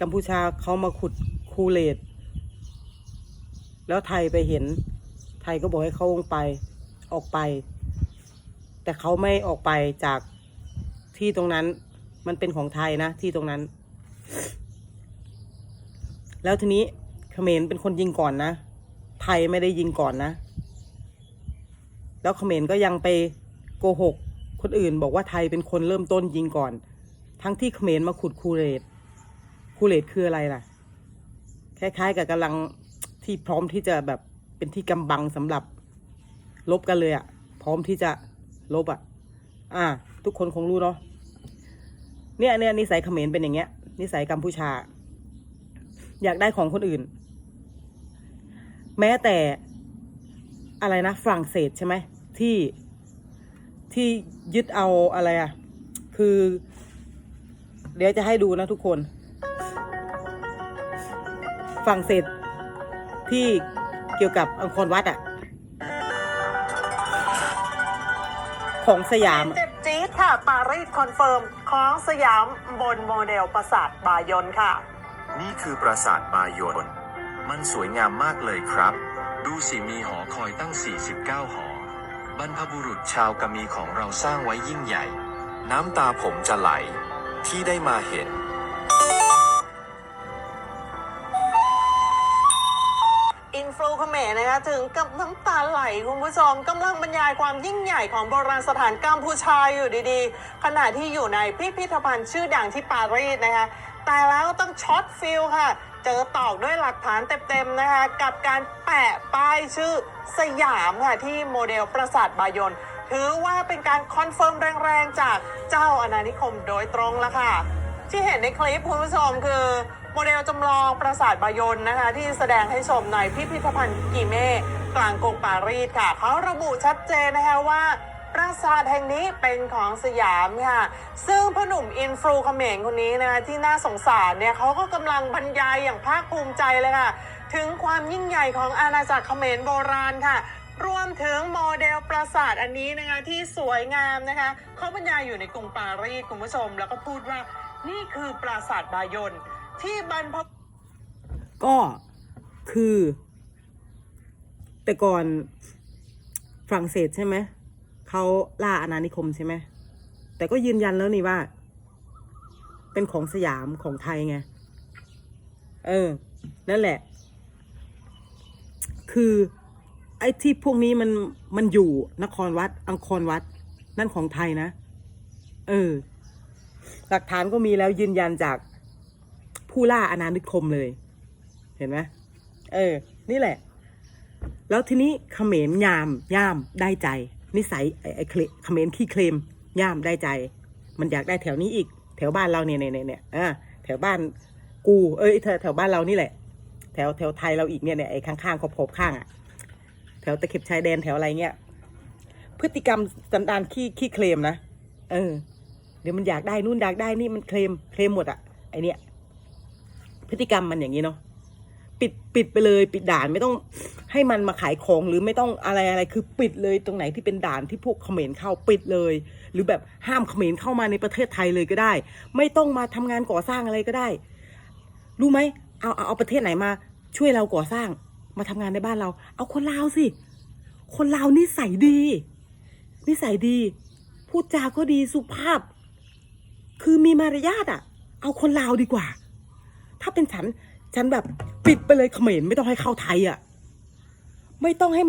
กัมพูชาเขามาขุดคูเลตแล้วไทยไปเห็น ไทยก็บอกให้เขาลงไปออกไป แต่เขาไม่ออกไปจากที่ตรงนั้น มันเป็นของไทยนะที่ตรงนั้น แล้วทีนี้เขมรเป็นคนยิงก่อนนะ ไทยไม่ได้ยิงก่อนนะ แล้วเขมรก็ยังไปโกหกคนอื่นบอกว่าไทยเป็นคนเริ่มต้นยิงก่อน ทั้งที่เขมรมาขุดคูเรต คูเรตคืออะไรล่ะ คล้ายๆ กับกำลังที่พร้อมที่จะแบบเป็นที่กำบังสำหรับ ลบกันเลยอะพร้อมที่จะลบอะอ่า ทุกคนคงรู้เนาะเนี่ยเนี่ยนิสัยเขมรเป็นอย่างเงี้ย นิสัยกัมพูชา อยากได้ของคนอื่น แม้แต่อะไรนะฝรั่งเศสใช่ไหมที่ที่ยึดเอาอะไรอะ่ะคือ เดี๋ยวจะให้ดูนะทุกคน ฝรั่งเศสที่เกี่ยวกับอังคารวัดอะ่ะของสยามอะเจ็บจี๊ดค่ะ ปารีสคอนเฟิร์มของสยามบนโมเดลปราสาทบายอนค่ะ นี่คือปราสาทบายนมันสวยงามมากเลยครับ ดูสิมีหอคอยตั้ง 49 หอ บรรพบุรุษชาวกะมีของเราสร้างไว้ยิ่งใหญ่ น้ำตาผมจะไหล ที่ได้มาเห็น อินฟลูเขมรนะคะถึงกับน้ำตาไหลคุณผู้ชมกำลังบรรยายความยิ่งใหญ่ของโบราณสถานกัมพูชาอยู่ดีๆ ขณะที่อยู่ในพิพิธภัณฑ์ชื่อดังที่ปารีสนะคะแต่แล้วต้องช็อตฟิลค่ะ เจอตอกด้วยหลักฐานเต็มๆนะคะกับการแปะป้ายชื่อสยามค่ะที่โมเดลปราสาทบายนถือว่าเป็นการคอนเฟิร์มแรงๆ จากเจ้าอาณานิคมโดยตรงล้วค่ะ ที่เห็นในคลิปคุณผู้ชมคือ โมเดลจำลองปราสาทบายนนะคะ ที่แสดงให้ชมในพิพิธภัณฑ์กิเม่กลางกรุงปารีสค่ะ เขาระบุชัดเจนนะคะว่าปราสาทแห่งนี้เป็นของสยามค่ะ ซึ่งพ่อหนุ่มอินฟลูเขมรคนนี้นะคะที่น่าสงสารเนี่ยเขาก็กำลังบรรยายอย่างภาคภูมิใจเลยค่ะ ถึงความยิ่งใหญ่ของอาณาจักรเขมรโบราณค่ะ รวมถึงโมเดลปราสาทอันนี้นะคะที่สวยงามนะคะเขาบรรยายอยู่ในกรุงปารีสคุณผู้ชม แล้วก็พูดว่านี่คือปราสาทบายน ที่บรรพก็คือ แต่ก่อนฝรั่งเศสใช่ไหมเขาล่าอาณานิคมใช่ไหมแต่ก็ยืนยันแล้วนี่ว่า เป็นของสยามของไทยไง เออ นั่นแหละ คือไอ้ที่พวกนี้มันมันอยู่นครวัด อังครวัด นั่นของไทยนะ เออ หลักฐานก็มีแล้วยืนยันจาก ผู้ล่าอาณานิคมเลย เห็นไหมเออ นี่แหละ แล้วทีนี้เขมรยามย่ามได้ใจ นิสัยไอ้ไอ้เคลเขมรขี้เคลมย่ามได้ใจ มันอยากได้แถวนี้อีก แถวบ้านเราเนี่ยเนี่ยเนี่ยอ่าแถวบ้านกู เอ้ยแถวแถวบ้านเรานี่แหละ แถวแถวไทยเราอีกเนี่ยเนี่ยไอ้ข้างๆขอบขอบข้างอะแถวตะเข็บชายแดนแถวอะไรเงี้ยพฤติกรรมสันดานขี้ขี้เคลมนะ เออ เดี๋ยวมันอยากได้นู่นอยากได้นี่มันเคลมเคลมหมดอะไอเนี้ย พฤติกรรมมันอย่างนี้เนาะปิดปิดไปเลย ปิดด่านไม่ต้องให้มันมาขายของหรือไม่ต้องอะไรอะไรคือปิดเลยตรงไหนที่เป็นด่านที่พวกเขมรเข้าปิดเลย หรือแบบห้ามเขมรเข้ามาในประเทศไทยเลยก็ได้ ไม่ต้องมาทำงานก่อสร้างอะไรก็ได้ รู้ไหมเอาเอาเอาประเทศไหนมา ช่วยเราก่อสร้าง มาทำงานในบ้านเรา เอาคนลาวสิ คนลาวนิสัยดีนิสัยดี พูดจาก็ดีสุภาพ คือมีมารยาทอะ เอาคนลาวดีกว่า ถ้าเป็นฉัน ฉันแบบปิดไปเลยเขมรไม่ต้องให้เข้าไทยอะ ไม่ต้องให้มา